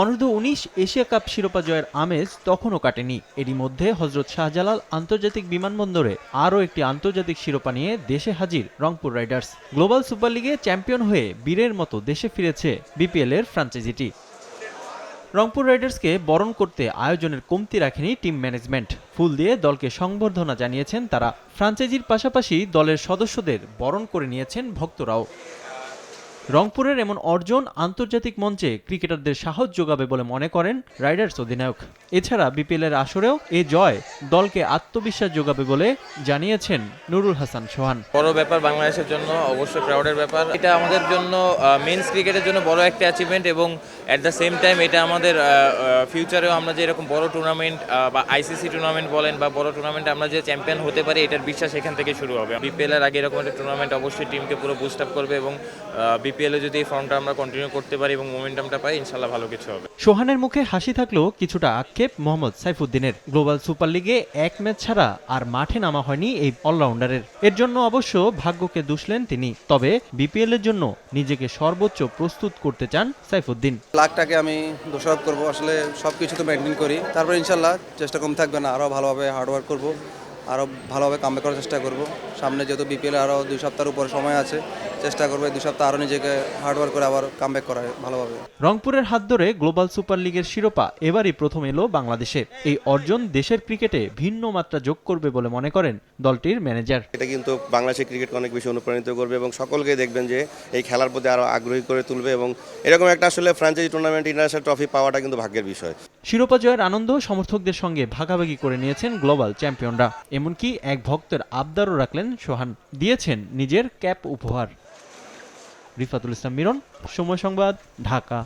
অনূর্ধ্ব উনিশ Asia cup শিরোপা জয়ের আমেজ তখনও কাটেনি। এরই মধ্যে হজরত শাহজালাল আন্তর্জাতিক বিমানবন্দরে আরও একটি আন্তর্জাতিক শিরোপা নিয়ে দেশে হাজির রংপুর রাইডার্স। গ্লোবাল সুপার লিগে চ্যাম্পিয়ন হয়ে বীরের মতো দেশে ফিরেছে বিপিএল এর ফ্র্যাঞ্চাইজিটি রংপুর রাইডার্সকে বরণ করতে আয়োজনের কমতি রাখেনি টিম ম্যানেজমেন্ট। ফুল দিয়ে দলকে সংবর্ধনা জানিয়েছেন তারা। ফ্রাঞ্চাইজির পাশাপাশি দলের সদস্যদের বরণ করে নিয়েছেন ভক্তরাও। রংপুরের এমন অর্জন আন্তর্জাতিক মঞ্চে ক্রিকেটারদের সাহস যোগাবে বলে মনে করেন রাইডার্স অধিনায়ক। এছাড়া বিপিএল এর আসরেও এ জয় দলকে আত্মবিশ্বাস যোগাবে বলে জানিয়েছেন নুরুল হাসান সোহান। বড় ব্যাপার বাংলাদেশের জন্য, অবশ্যই প্রাউডের ব্যাপার। এটা আমাদের জন্য মেন্স ক্রিকেটের জন্য বড় একটা অ্যাচিভমেন্ট এবং অ্যাট দ্য সেম টাইম এটা আমাদের ফিউচারেও আমরা যে এরকম বড় টুর্নামেন্ট বা আইসিসি টুর্নামেন্ট বলেন বা বড় টুর্নামেন্টে আমরা যে চ্যাম্পিয়ন হতে পারি, এটার বিশ্বাস এখান থেকে শুরু হবে। বিপিএল এর আগে এরকম একটা টুর্নামেন্ট অবশ্যই টিমকে পুরো বুস্ট আপ করবে এবং বিপিএল এ যদি এই ফর্মটা আমরা কন্টিনিউ করতে পারি এবং মোমেন্টামটা পাই ইনশাল্লাহ ভালো কিছু হবে। সোহানের মুখে হাসি থাকলেও কিছুটা আক্ষেপ মোহাম্মদ সাইফুদ্দিনের। গ্লোবাল সুপার লিগে এক ম্যাচ ছাড়া আর মাঠে নামা হয়নি এই অলরাউন্ডারের এর জন্য অবশ্য ভাগ্যকে দুষলেন তিনি তবে বিপিএল এর জন্য নিজেকে সর্বোচ্চ প্রস্তুত করতে চান সাইফুদ্দিন। লাকটাকে আমি দোষারোপ করব আসলে সব কিছু তো মেনটেন করি। তারপর ইনশাল্লাহ চেষ্টা কম থাকবে না আরও ভালোভাবে হার্ডওয়ার্ক করব। আরও ভালোভাবে কামে করার চেষ্টা করব। সামনে যেহেতু বিপিএল আরও দুই সপ্তাহের উপর সময় আছে চেষ্টা করব দুই সপ্তাহ আরও নিজেকে হার্ডওয়ার্ক করে আবার কামব্যাক করা ভালোভাবে। রংপুরের হাত ধরে গ্লোবাল সুপার লিগের শিরোপা এবারই প্রথম এলো বাংলাদেশে এই অর্জন দেশের ক্রিকেটে ভিন্ন মাত্রা যোগ করবে বলে মনে করেন দলটির ম্যানেজার। এটা কিন্তু বাংলাদেশের ক্রিকেটকে অনেক বেশি অনুপ্রাণিত করবে এবং সকলকে দেখবেন যে এই খেলার প্রতি আরও আগ্রহী করে তুলবে এবং এরকম একটা আসলে ফ্র্যাঞ্চাইজি টুর্নামেন্ট ইন্টারন্যাশনাল ট্রফি পাওয়াটা কিন্তু ভাগ্যের বিষয়। শিরোপা জয়ের আনন্দ সমর্থকদের সঙ্গে ভাগাভাগি করে নিয়েছেন গ্লোবাল চ্যাম্পিয়নরা। এমনকি এক ভক্তের আবদারও রাখলেন সোহান। দিয়েছেন নিজের ক্যাপ উপহার। রিফাতুল ইসলাম মিরন, সময় সংবাদ, ঢাকা।